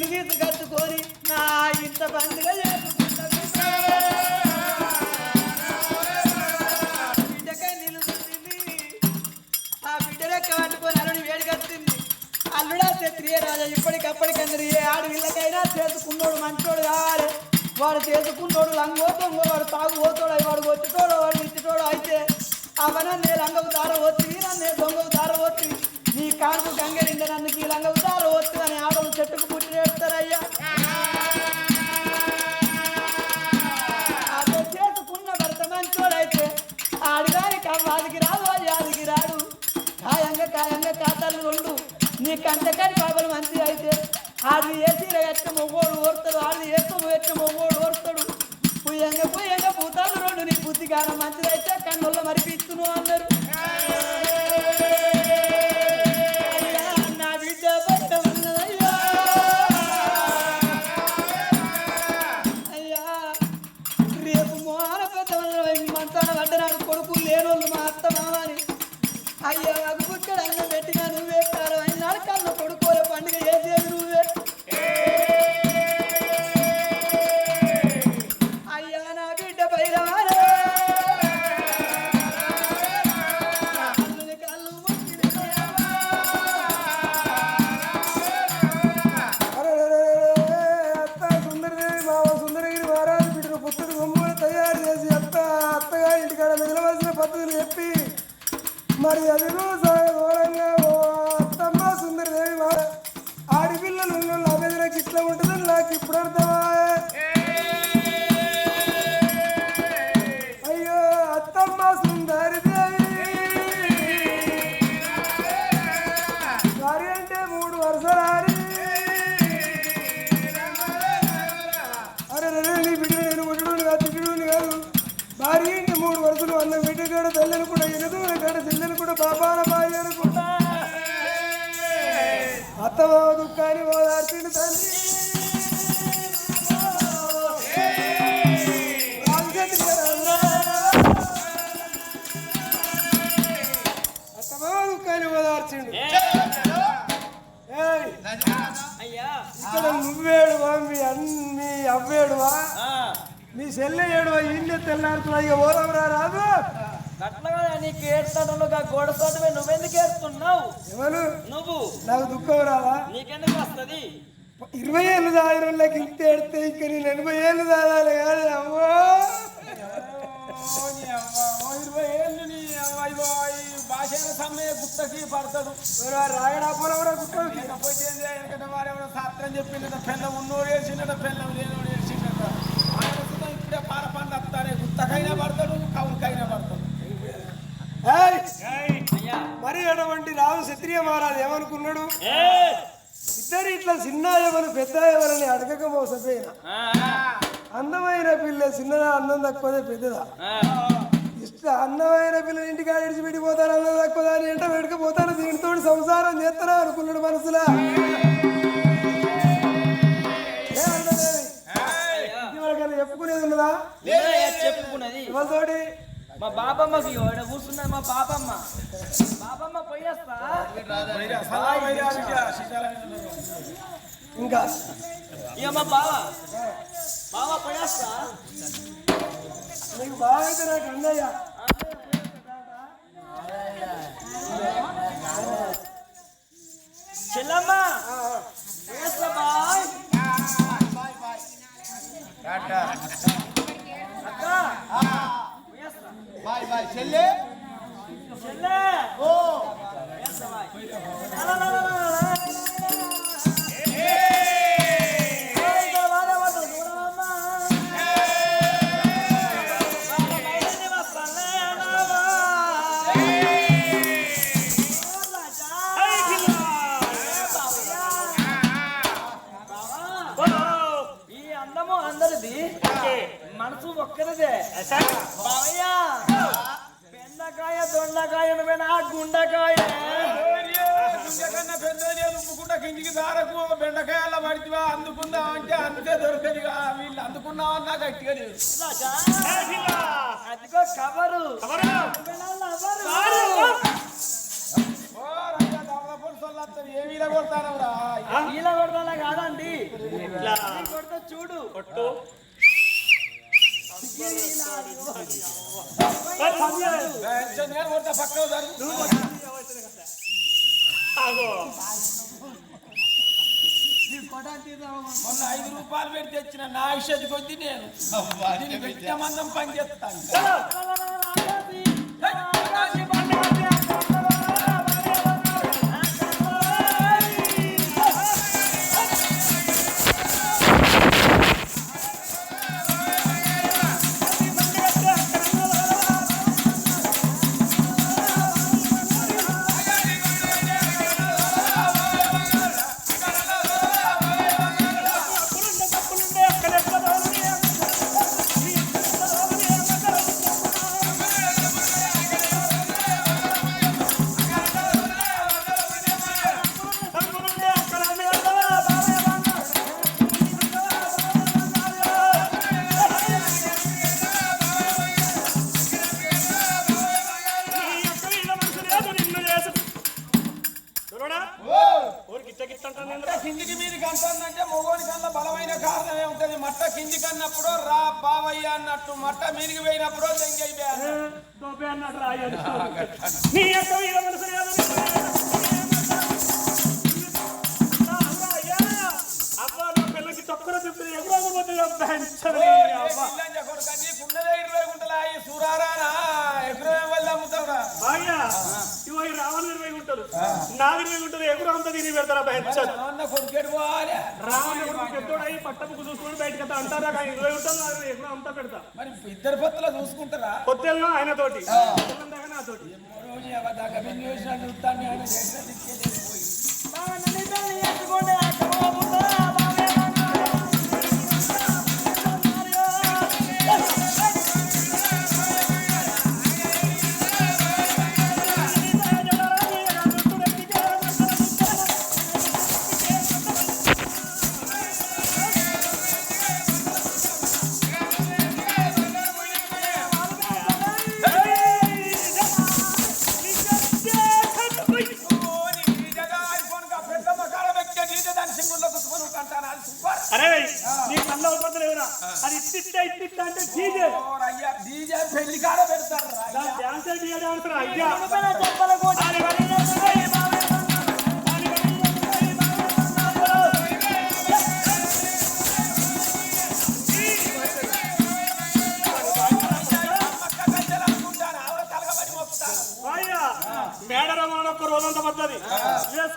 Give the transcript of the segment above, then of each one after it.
నిన్ను తీసుకట్టుకొని నా ఇంత పండుగ చేసుకుంటా బిడ్డకై ఆ బిడ్డలెక్క పట్టుకొని అల్లుడి వేడికొస్తుంది అల్లుడా క్షత్రియ రాజా ఇప్పటికప్పటికందరు ఏ ఆడపిల్లకైనా చేసుకున్నోడు మంచోడు కావాలి. వాడు చేసుకున్నోడు లంగోతోడు వాడు తాగు పోతాడు వాడు వచ్చేటోడు వాడు ఇచ్చేటోడు అయితే అవన నే లంగవు దార పోతుంది నన్ను దొంగవు దార పోతుంది నీ కానుకు గంగరింద నన్ను ఈ లంగవు దార అని ఆడలు చెట్టుకు పుట్టి నేడుతారయ్యా అదే చేసుకున్న భర్త మంచోడైతే ఆడిదానికి అవ్వాదికి రాదు వాడి రాడు కాయంగా కాయంగా ఖాతాలు రెండు. నీ కంటకాడి బాబులు మంచి అయితే ఆడి ఏసీ ఎట్ట మొగోడు ఓడతాడు ఆడి ఏసో ఎట్ట మొగోడు ఓరుతారు. అయ్యా నాకు ఉంటుందని నాకు అయ్యా. ఇక్కడ నువ్వేడువా మీ అన్ మీ అవ్వేడువా? మీ సెల్లె ఏడువా? ఇల్లు తెల్లారుతున్నా. ఇక ఓదవరా రాదు. అట్లా నీకు ఏడుస్తాడుగా గోడ తోటమే నువ్వెందుకు ఏడుస్తున్నావు? ఎవరు? నువ్వు. నాకు దుఃఖం రాదా? నీకెందుకు వస్తుంది? ఇరవై ఏళ్ళు దాని వాళ్ళకి ఇంత ఏడితే ఇంక నేను ఎనభై ఏళ్ళు దాదాలి కానీ అమ్మో. ఇరవై ఏళ్ళు నీ అవ్వ. ఈ భాష సమ్మె గుత్తకి పడతాడు. రాయడా పోలవరా గుట్టలు లేకపోతే ఏంది, ఎందుకంటే వారెవరో శాస్త్రం చెప్పిందట పెళ్ళ ఉన్నోడు వేసిండట పెళ్ళం లేనోడు వేసిండట. ఆయన సుతా ఇప్పుడే పాల పండు వస్తారే గుత్తకైనా పడతాడు కవులకైనా పడతాడు. ఏయ్! అయ్యా! మరి అటువంటి రాజు క్షత్రియ మహారాజు ఏమనుకున్నాడు! ఇద్దరు ఇట్లా చిన్న ఎవరు పెద్ద ఎవరని అడగక మోసపోయిన. ఆ, అందమైన పిల్ల చిన్నదా అందం తక్కువదే పెద్దదా? ఇష్ట అందమైన పిల్లలు ఇంటికి విడిచిపెట్టిపోతారు అందం తక్కువదా అని ఎంట పెట్టుకుపోతారు దీనితో సంసారం చేస్తారా అనుకున్నాడు మనసులా. చెప్పుకునేది ఉన్నదా? చెప్పుకున్నది. ఎవరితోటి మా బాబమ్మకి కూర్చున్నది మా బాబమ్మ బాబమ్మ పోయేస్తా. ఇంకా? ఇక మా బావ. బావ పోయేస్తా. నీకు బాగా నాకు అన్నయ్య. செல்லம்மா. பாய் பாய் செல்லு. செல்ல. ஓ. గట్టిగా అదిగో కవరు. ఇలా కొడతానవరా? ఇలా కొడతానా కాదండి. కొడతా చూడు. కొట్టు. పక్క రూపాయలు పెట్టి తెచ్చిన నా ఇష్టది కొద్ది నేను. మందం పని కిందికి మీదికి అంటుందంటే మొగోని కన్నా బలమైన కారణమే ఉంటది. మట్ట కిందికి అన్నప్పుడు రా బావయ్య అన్నట్టు. మట్ట మీదికి పోయినప్పుడు తెంగైపోయా నాది ఇరవై గుంటలు ఎగురు అంతా తిని పెడతారా రావణ పెద్దోడై పట్టముకు చూసుకొని బయటకు వస్తా అంటారా ఇరవై నాది ఎగురు అంతా పెడతా. మరి ఇద్దరు పొత్తులో చూసుకుంటారా? పొత్తెల్లో ఆయన తోటి. పొత్తులందాక నా తోటి. రోజు ఎవరిదాకా బిన్ను చూసినా చూస్తాను ఆయన అది ఇట్టిట్ట ఇట్టిట్ట అంటే డీజే. డీజే పెళ్ళి కాడ పెడతారు డాన్స్ రా అయ్యా.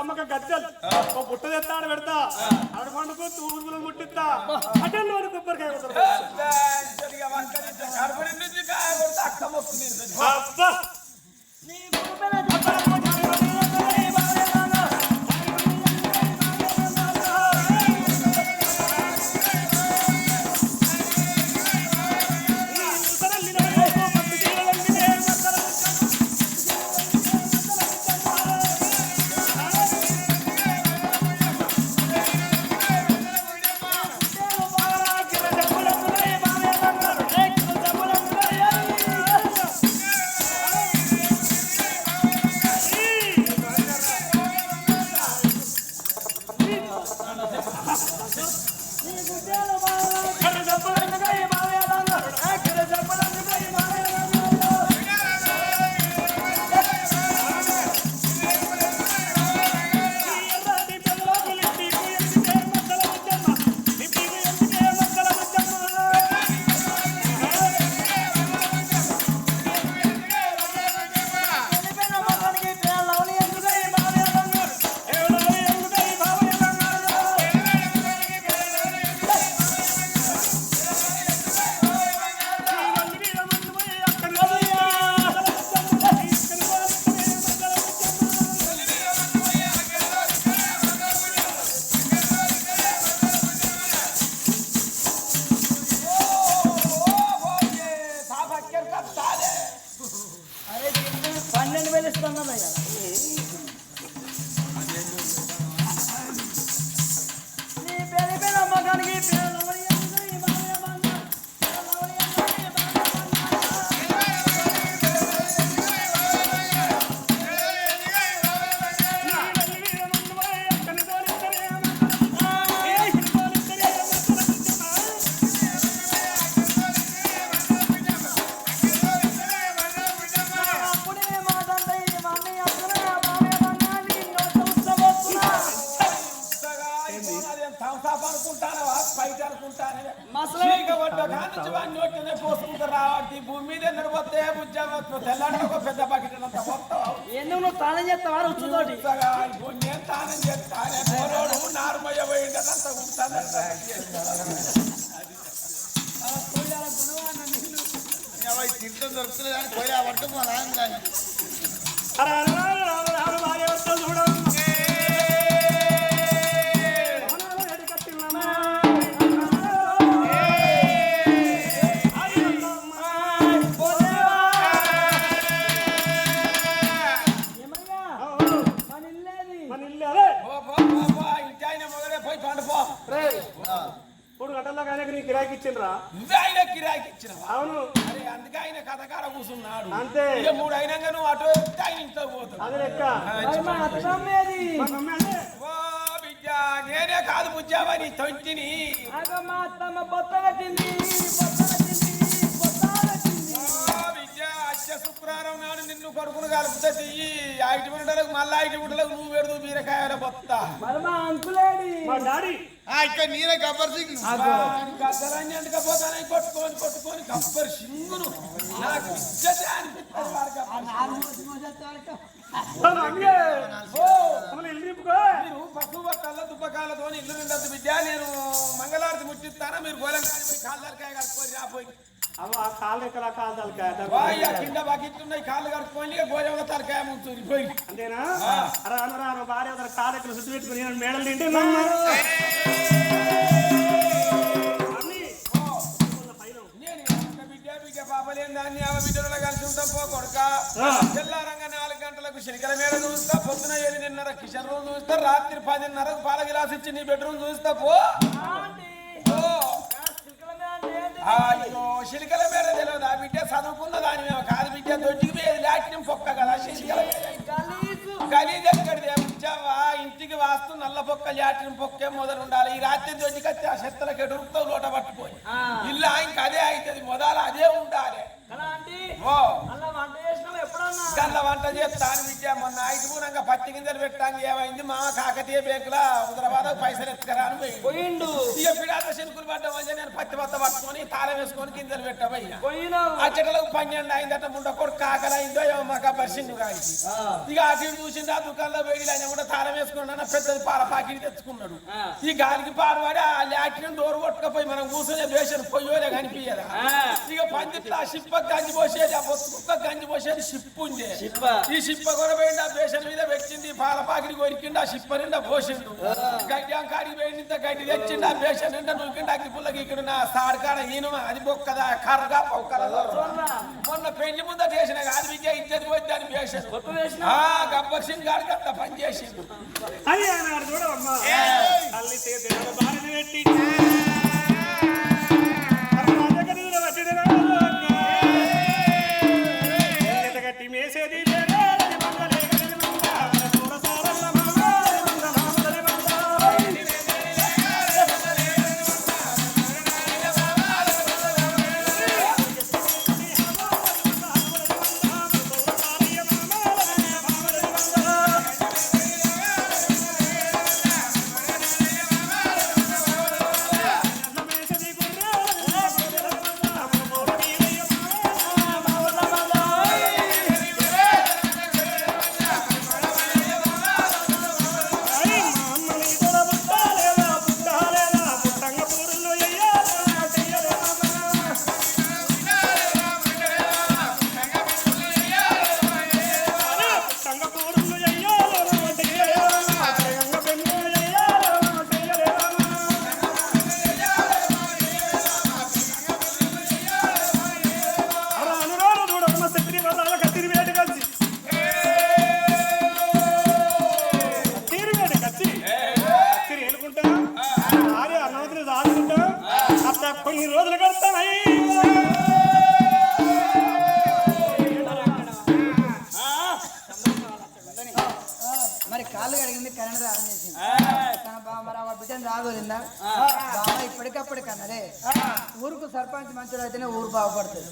సమ్మక గద్దెలు ఓ బుట్ట తెస్తా ఆడ పెడతా. ఆడ పండుకు తూర్పులు ముట్టిస్తా అటే లోని కొబ్బరికాయ కొడతారు. Come on, తింటుంది దొరుకుతుంది కానీ పోయి ఆ పట్టు మా నాన్న కానీ మూడు గంటల్లో కానీ కిరాకి ఇచ్చిండ్రా. ఇచ్చినవా అవును. అరే అందుకే ఆయన కథకాడ కూర్చున్నాడు అంతే. ఇక మూడు అయినాక నువ్వు అటు వెళ్తే ఆయన ఇంట్లో పోతాడు అది లెక్క. ఓ బిడ్డ నేనే కాదు బుజ్జావా నీ తొంటిని. మా అత్తమ్మ బొత్త పెట్టింది బొత్త పెట్టింది కొడుకును కలుపుతుంది ఐటి గుంటలకు మళ్ళా ఐటి గుంటలకు నువ్వు పెడుతూ బీరకాయల బొత్త. ఇక్కడ నేనే గబ్బర్ సింగ్. గద్దరాన్ని ఎండకపోతానే కొట్టుకొని కొట్టుకొని గబ్బర్ సింగును. నాకు ఇజ్జతే మీరు దుబ్బకాలతో ఇల్లు నిండద్దు బిడ్డ. నేను మంగళారతి ముట్టిస్తానా? మీరు గోళం కాని పోయి కాళ్ళు తలకాయ కట్టుకొని రాపోయి అవ్వ కాలు ఎక్కడ కాలు తలకాయ? కింద బకెట్లున్నాయి కాళ్ళు ఇక గోళంలో తలకాయ ముంచుని పోయి. అంతేనా? అన్న భార్య కాలు ఎక్కడ శుద్ధి పెట్టుకుని నేను మేడలు తింటే దాన్ని ఆమె బిడ్డలో కలిసి ఉంటాం పో కొడుక. తెల్లారంగా నాలుగు గంటలకు శనికల మీద చూస్తా పొద్దున ఎనిమిదిన్నర కిషన్ రూమ్ చూస్తా రాత్రి పదిన్నరకు పాల గిలాస్ ఇచ్చి నీ బెడ్రూమ్ చూస్తా పో. అయ్యో శిలికల మీద తెలియదు ఆ బిడ్డ? చదువుకున్న దాని మీద కాదు బిడ్డ? దొడ్డికి లాటినం పొక్క కదా శిలికల గలీజ్. ఎక్కడిది? ఇచ్చావా ఇంటికి వాస్తు నల్ల పొక్క లాటినం పొక్కే మొదలు ఉండాలి. ఈ రాత్రి దొడ్డికి వచ్చి ఆ చెత్తలకు ఎడురుతో లోట పట్టుకోయి ఇల్లు ఇంకా అదే అవుతుంది. మొదలు అదే ఉండాలి. ఓ. గల్ల వంట చేస్తాను విద్య మొన్న ఐదు పూనంగా పత్తి గింజలు పెట్టాను ఏమైంది? మా కాకతీయ బేకుల హుదరాబాద్ పైసలు ఎత్తుకరా అని పోయిండు. ఇక పిడాత శనుకులు పడ్డం నేను పత్తి బత్త పట్టుకొని తాళం వేసుకొని గింజలు పెట్టబోయ్యా పోయినావు. ఆ చెట్లకు పన్నెండు అయిందట ముండ కొడు కాకలు అయిందో ఏమో మాకు బర్సిండు కానీ ఇక అటు చూసిండు ఆ దుకాణంలో వేడి ఆయన కూడా తాళం వేసుకున్నాడు పెద్దది పాల పాకిడి తెచ్చుకున్నాడు. ఈ గాలికి పాడువాడి ఆ లాటిని డోర్ కొట్టుకపోయి మనం కూర్చొని వేసిన పొయ్యోలే కనిపించదా? ఆ షిప్ప గంజి పోసేది ఆ బొత్తు కుక్క గంజి పోసేది షిప్ ఉంది ఈ షిప్ప కూడా పోయింది ఆ బేషన్ మీద పెట్టింది పాల పాకిడి కొరికిండు ఆ షిప్ప నిండా పోసిండు. గడ్డి కాడికి పోయింది ఇంత గడ్డి తెచ్చిండు ఆ బేషన్ నిండా నువ్వుకిండు అగ్గి పుల్లకి ఇక్కడ నా సాడుకాడ ఈను అది బొక్కదా కర్రగా పొక్కలదా. మొన్న పెళ్ళి ముందట చేసిన కాదు విద్య ఇద్దరు పోయింది అని బేషన్. ఆ గబ్బర్ సింగ్ గాడికి అంత పని చేసిండు. అది చూడమ్మా తల్లి పెట్టి. మరి కాళ్ళు కడిగింది కరెంట్ రావడం చేసింది. తన బిడ్డను రాగోలిందా బావ ఇప్పటికప్పుడు కన్నదే ఊరుకు సర్పంచ్ మంచుడు అయితేనే ఊరు బాగుపడుతుంది.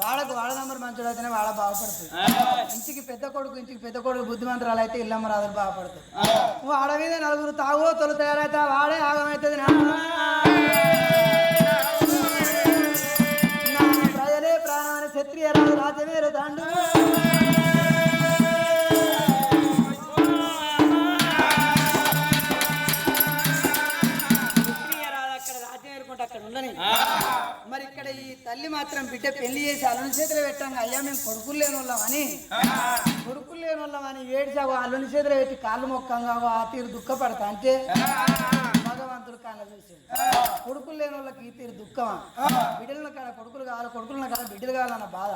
వాళ్ళకు వాళ్ళ నంబర్ మంచుడు అయితేనే వాళ్ళ బాగుపడుతుంది. ఇంటికి పెద్ద కొడుకు ఇంటికి పెద్ద కొడుకు బుద్ధిమంతరాలు అయితే ఇల్లమ్మ రాదు బాగుపడుతుంది. నువ్వు మీద నలుగురు తాగో తొలి తయారైతే వాడే ఆగమవుతుంది నా. ప్రజలే ప్రాణమైన క్షత్రియ రాజు రాజమేరు దండు మరి ఇక్కడ ఈ తల్లి మాత్రం బిడ్డ పెళ్ళి చేసి అల్లుని చేతిలో పెట్టాం అయ్యా మేము కొడుకులు లేని వాళ్ళమని కొడుకులు లేని వాళ్ళమని ఏడ్చావు? అల్లుని చేతిలో పెట్టి కాళ్ళు మొక్కంగా ఆ తీరు దుఃఖపడతా అంటే? భగవంతుడు కాళ్ళ చూసి కొడుకులు లేని వాళ్ళకి ఈ తీరు దుఃఖమా? బిడ్డల కాడ కొడుకులు కావాలి? కొడుకుల కాడ బిడ్డలు కావాలన్న బాధ.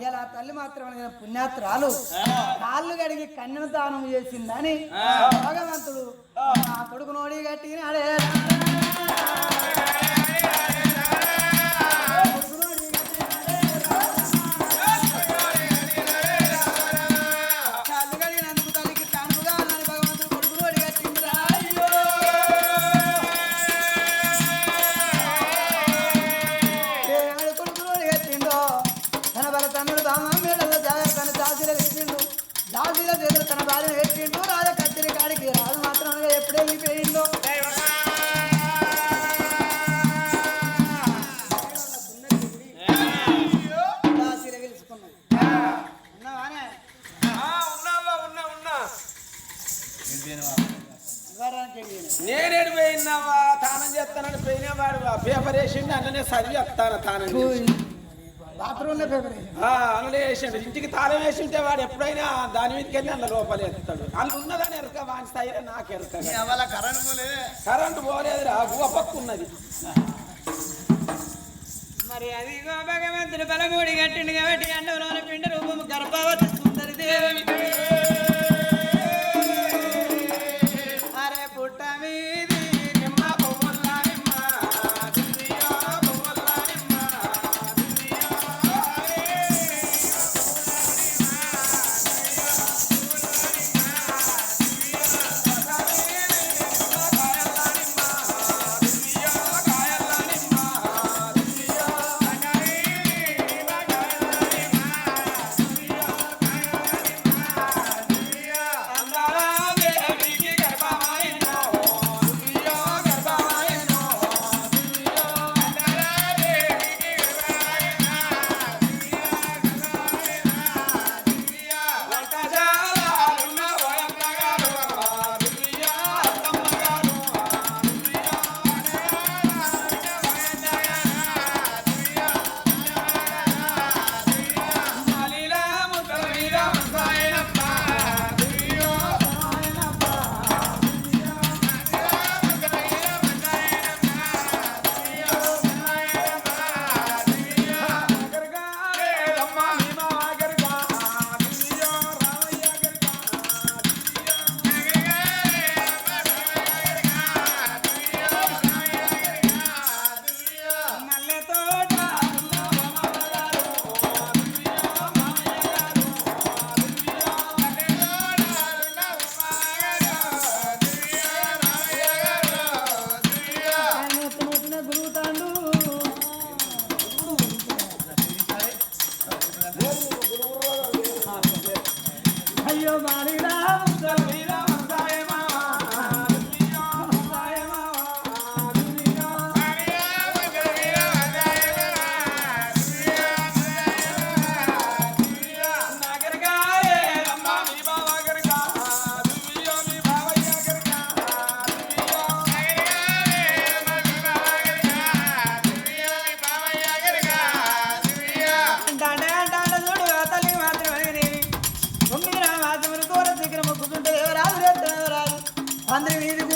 ఇలా ఆ తల్లి మాత్రం పుణ్యాత్రాలు కాళ్ళు కడిగి కన్నెన దానం చేసిందని భగవంతుడు ఆ కొడుకు నోడి కట్టినాడే. అందులో ఇంటికి తాళం వేసింటే వాడు ఎప్పుడైనా దాని మీదకి వెళ్ళి అందులో లోపల ఎత్తాడు వాళ్ళు ఉన్నదని ఎరక వాని స్థాయిలో నాకు ఎరక. కరెంట్ పోలే. కరెంటు పోలేదురా గువ్వ పక్క ఉన్నది. మరి అది భగవంతుడు బలమూడి కట్టిండు కాబట్టి అండంలోని పిండ రూపము గర్భవతి సుందరి దేవి Father